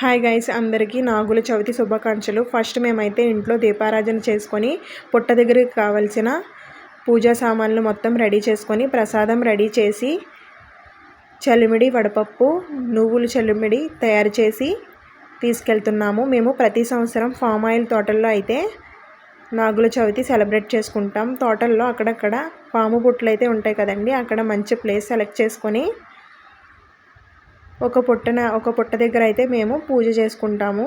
Hi guys అందరికీ నాగుల చవితి శుభాకాంక్షలు. First మేమైతే ఇంట్లో దీపారాజన చేసుకొని పుట్ట దగ్గరికి కావలసిన పూజా సామాన్లు మొత్తం రెడీ చేసుకొని ప్రసాదం రెడీ చేసి చలిమిడి వడపప్పు నువ్వులు చలిమిడి తయారు చేసి తీసుకెళ్తున్నాము. మేము ప్రతి సంవత్సరం ఫామ్ ఆయిల్ తోటల్లో అయితే నాగుల చవితి సెలబ్రేట్ చేసుకుంటాం. తోటల్లో అక్కడక్కడ పాము బుట్టలు అయితే ఉంటాయి కదండి అక్కడ మంచి ప్లేస్ సెలెక్ట్ చేసుకొని ఒక పుట్టన ఒక పుట్ట దగ్గర అయితే మేము పూజ చేసుకుంటాము.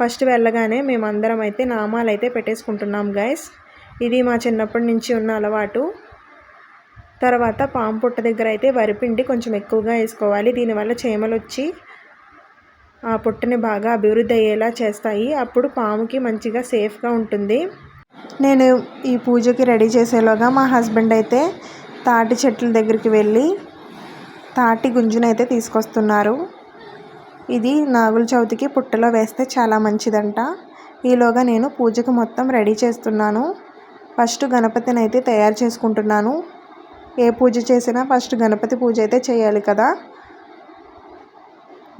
ఫస్ట్ వెళ్ళగానే మేమందరం అయితే నామాలు అయితే పెట్టేసుకుంటున్నాం గైస్ ఇది మా చిన్నప్పటి నుంచి ఉన్న అలవాటు. తర్వాత పాము పుట్ట దగ్గర అయితే వరిపిండి కొంచెం ఎక్కువగా వేసుకోవాలి. దీనివల్ల చీమలు వచ్చి ఆ పుట్టని బాగా అభివృద్ధి అయ్యేలా చేస్తాయి. అప్పుడు పాముకి మంచిగా సేఫ్గా ఉంటుంది. నేను ఈ పూజకి రెడీ చేసేలోగా మా హస్బెండ్ అయితే తాటి చెట్ల దగ్గరికి వెళ్ళి తాటి గుంజునైతే తీసుకొస్తున్నారు. ఇది నాగుల చవితికి పుట్టలో వేస్తే చాలా మంచిదంట. ఈలోగా నేను పూజకు మొత్తం రెడీ చేస్తున్నాను. ఫస్ట్ గణపతిని అయితే తయారు చేసుకుంటున్నాను. ఏ పూజ చేసినా ఫస్ట్ గణపతి పూజ అయితే చేయాలి కదా.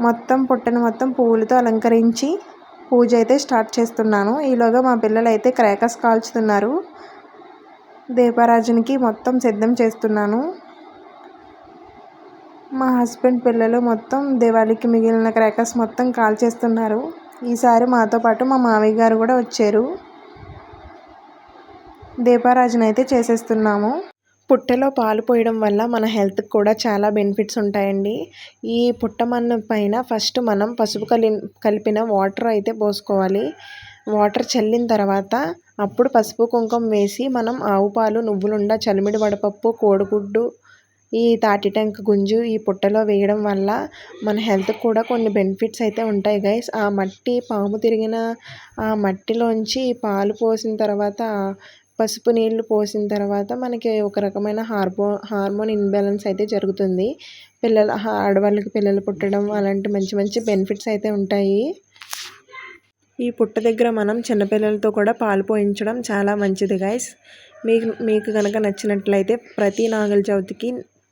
మొత్తం పుట్టను మొత్తం పువ్వులతో అలంకరించి పూజ అయితే స్టార్ట్ చేస్తున్నాను. ఈలోగా మా పిల్లలు అయితే క్రాకర్స్ కాల్చుతున్నారు. దీపారాజునికి మొత్తం సిద్ధం చేస్తున్నాను. మా హస్బెండ్ పిల్లలు మొత్తం దివాళీకి మిగిలిన క్రాకర్స్ మొత్తం కాల్ చేస్తున్నారు. ఈసారి మాతో పాటు మా మామయ్య గారు కూడా వచ్చారు. దీపారాజునైతే అయితే చేసేస్తున్నాము. పుట్టలో పాలు పోయడం వల్ల మన హెల్త్కి కూడా చాలా బెనిఫిట్స్ ఉంటాయండి. ఈ పుట్టమన్న పైన ఫస్ట్ మనం పసుపు కలి కలిపిన వాటర్ అయితే పోసుకోవాలి. వాటర్ చల్లిన తర్వాత అప్పుడు పసుపు కుంకుమ వేసి మనం ఆవు పాలు నువ్వులుండ చలిమిడి వడపప్పు కోడిగుడ్డు ఈ తాటి టెంక గుంజు ఈ పుట్టలో వేయడం వల్ల మన హెల్త్కి కూడా కొన్ని బెనిఫిట్స్ అయితే ఉంటాయి గైస్. ఆ మట్టి పాము తిరిగిన ఆ మట్టిలోంచి పాలు పోసిన తర్వాత పసుపు నీళ్ళు పోసిన తర్వాత మనకి ఒక రకమైన హార్మో హార్మోన్ ఇన్బ్యాలెన్స్ అయితే జరుగుతుంది. పిల్లల ఆడవాళ్ళకి పిల్లలు పుట్టడం అలాంటి మంచి మంచి బెనిఫిట్స్ అయితే ఉంటాయి. ఈ పుట్ట దగ్గర మనం చిన్నపిల్లలతో కూడా పాలు పోయించడం చాలా మంచిది గైస్. మీకు మీకు కనుక నచ్చినట్లయితే ప్రతి నాగల చవితికి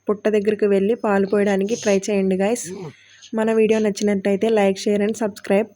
పుట్ట దగ్గరికి వెళ్ళి పాలు పోయడానికి ట్రై చేయండి గైస్ మన వీడియో నచ్చినట్టయితే లైక్ షేర్ అండ్ సబ్స్క్రైబ్